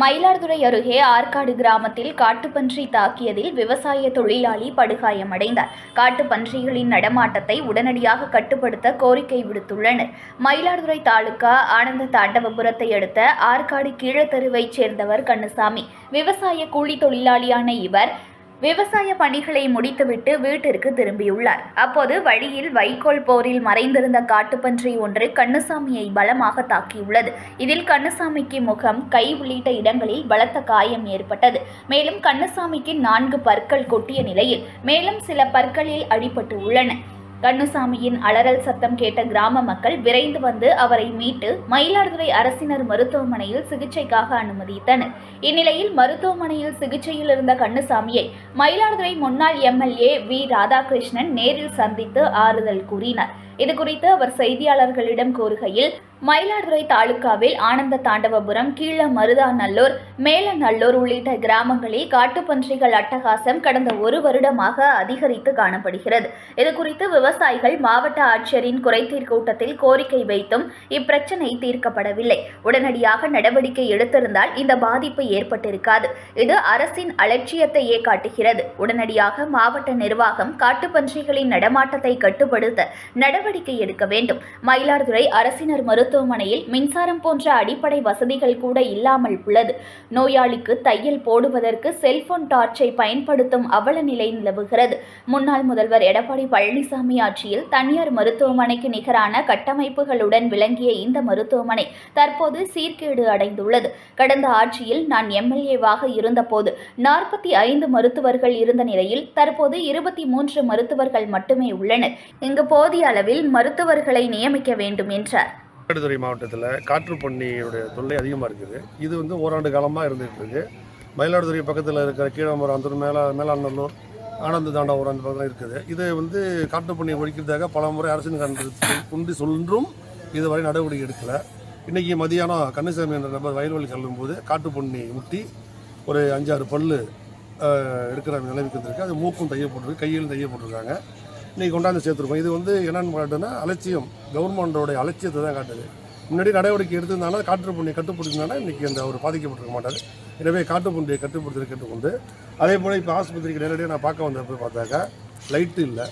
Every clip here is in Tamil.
மயிலாடுதுறை அருகே ஆற்காடு கிராமத்தில் காட்டுப்பன்றி தாக்கியதில் விவசாய தொழிலாளி படுகாயமடைந்தார். காட்டுப்பன்றிகளின் நடமாட்டத்தை உடனடியாக கட்டுப்படுத்த கோரிக்கை விடுத்துள்ளனர். மயிலாடுதுறை தாலுகா ஆனந்த தாண்டவபுரத்தை அடுத்த ஆற்காடு கீழத்தெருவைச் சேர்ந்தவர் கண்ணுசாமி. விவசாய கூலி தொழிலாளியான இவர் விவசாய பணிகளை முடித்துவிட்டு வீட்டிற்கு திரும்பியுள்ளார். அப்போது வழியில் வைக்கோல் போரில் மறைந்திருந்த காட்டுப்பன்றி ஒன்று கண்ணுசாமியை பலமாக தாக்கியுள்ளது. இதில் கண்ணுசாமிக்கு முகம் கை உள்ளிட்ட இடங்களில் பலத்த காயம் ஏற்பட்டது. மேலும் கண்ணுசாமிக்கு நான்கு பற்கள் கொட்டிய நிலையில் மேலும் சில பற்களில் அடிபட்டு உள்ளன. கண்ணுசாமியின் அலறல் சத்தம் கேட்ட கிராம மக்கள் விரைந்து வந்து அவரை மீட்டு மயிலாடுதுறை அரசினர் மருத்துவமனையில் சிகிச்சைக்காக அனுமதித்தனர். இந்நிலையில் மருத்துவமனையில் சிகிச்சையில் இருந்த கண்ணுசாமியை மயிலாடுதுறை முன்னாள் எம்எல்ஏ வி. ராதாகிருஷ்ணன் நேரில் சந்தித்து ஆறுதல் கூறினார். இதுகுறித்து அவர் செய்தியாளர்களிடம் கூறுகையில் மயிலாடுதுறை தாலுகாவில் ஆனந்த தாண்டவபுரம் கீழ மருதாநல்லூர் மேலநல்லூர் உள்ளிட்ட கிராமங்களில் காட்டுப்பன்றிகள் அட்டகாசம் கடந்த ஒரு வருடமாக அதிகரித்து காணப்படுகிறது. இதுகுறித்து விவசாயிகள் மாவட்ட ஆட்சியரின் குறைதீர் கூட்டத்தில் கோரிக்கை வைத்தும் இப்பிரச்சனை தீர்க்கப்படவில்லை. உடனடியாக நடவடிக்கை எடுத்திருந்தால் இந்த பாதிப்பு ஏற்பட்டிருக்காது. இது அரசின் அலட்சியத்தையே காட்டுகிறது. உடனடியாக மாவட்ட நிர்வாகம் காட்டுப்பன்றிகளின் நடமாட்டத்தை கட்டுப்படுத்த நடவடிக்கை எடுக்க வேண்டும். மயிலாடுதுறை அரசினர் மருத்துவமனையில் மின்சாரம் போன்ற அடிப்படை வசதிகள் கூட இல்லாமல் உள்ளது. நோயாளிக்கு தையல் போடுவதற்கு செல்போன் டார்ச்சை பயன்படுத்தும் அவல நிலை நிலவுகிறது. முன்னாள் முதல்வர் எடப்பாடி பழனிசாமி பணியாற்றியில் தனியார் மருத்துவமனைக்கு நிகரான கட்டமைப்புகளுடன் விளங்கிய இந்த மருத்துவமனை தற்போது சீர்கேடு அடைந்துள்ளது. கடந்த ஆட்சியில் நான் எம்எல்ஏவாக இருந்தபோது நாற்பத்தி ஐந்து மருத்துவர்கள் இருந்த நிலையில் தற்போது இருபத்தி மூன்று மருத்துவர்கள் மட்டுமே உள்ளனர். இங்கு போதிய அளவில் மருத்துவர்களை நியமிக்க வேண்டும் என்றார். மயிலாடுதுறை மாவட்டத்தில் காற்று பண்ணியுடைய தொல்லை அதிகமாக இருக்குது. இது வந்து ஓராண்டு காலமாக இருந்துகிட்டு இருக்குது மயிலாடுதுறை பக்கத்தில் இருக்கிற கீழமரம் அந்த மேலா மேலாநல்லூர் ஆனந்த தாண்டவரம் அந்த பக்கம் இருக்குது. இதை வந்து காட்டு பன்னியை ஒழிக்கிறதாக பல முறை அரசின் கண்டு கொண்டு சொல்லும் இதுவரை நடவடிக்கை எடுக்கலை. இன்றைக்கி மதியானம் கன்னிசாமி என்ற நபர் வயல்வெளி செல்லும் போது காட்டு முட்டி ஒரு அஞ்சாறு பல்லு அஹ், எடுக்கிற நிலைமைக்கு வந்திருக்கு அது மூக்கும் தைய போட்டிருக்கு கையிலும் தைய போட்டிருக்காங்க. இன்றைக்கி கொண்டாந்து சேர்த்துருக்கோம். இது வந்து என்னென்னு காட்டுன்னா அலட்சியம் கவர்மெண்டோடைய அலட்சியத்தை தான் காட்டுது. முன்னாடி நடவடிக்கை எடுத்திருந்தாலும் காற்று புண்ணியை இன்றைக்கி அந்த அவர் பாதிக்கப்பட்டிருக்க மாட்டார். எனவே காட்டு புண்ணியை கட்டுப்படுத்தி கேட்டுக்கொண்டு அதே போல் இப்போ ஆஸ்பத்திரிக்கு நேரடியாக நான் பார்க்க வந்தப்போ பார்த்தாக்கா லைட்டு இல்லை.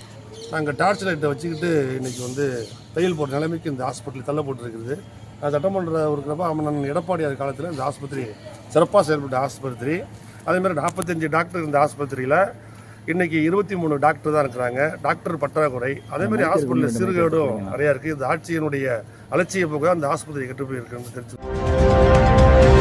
நாங்கள் டார்ச் லைட்டை வச்சுக்கிட்டு இன்றைக்கி வந்து தையல் போட்ட நிலைமைக்கு இந்த ஹாஸ்பிட்டல் தள்ளப்பட்டிருக்கிறது நான் சட்டமன்ற இருக்கிறப்ப அண்ணன் எடப்பாடியார் காலத்தில் இந்த ஆஸ்பத்திரி சிறப்பாக செயல்பட்ட ஆஸ்பத்திரி. அதேமாதிரி நாற்பத்தஞ்சு டாக்டர் இந்த ஆஸ்பத்திரியில் இன்னைக்கு இருபத்தி மூணு டாக்டர் தான் இருக்கிறாங்க. டாக்டர் பற்றாக்குறை அதே மாதிரி ஹாஸ்பிட்டலில் சிறுகேடும் நிறையா இருக்குது இந்த ஆட்சியினுடைய அலட்சிய போக்கு அந்த ஆஸ்பத்திரி கெட்டு போயிருக்குன்னு தெரிஞ்சு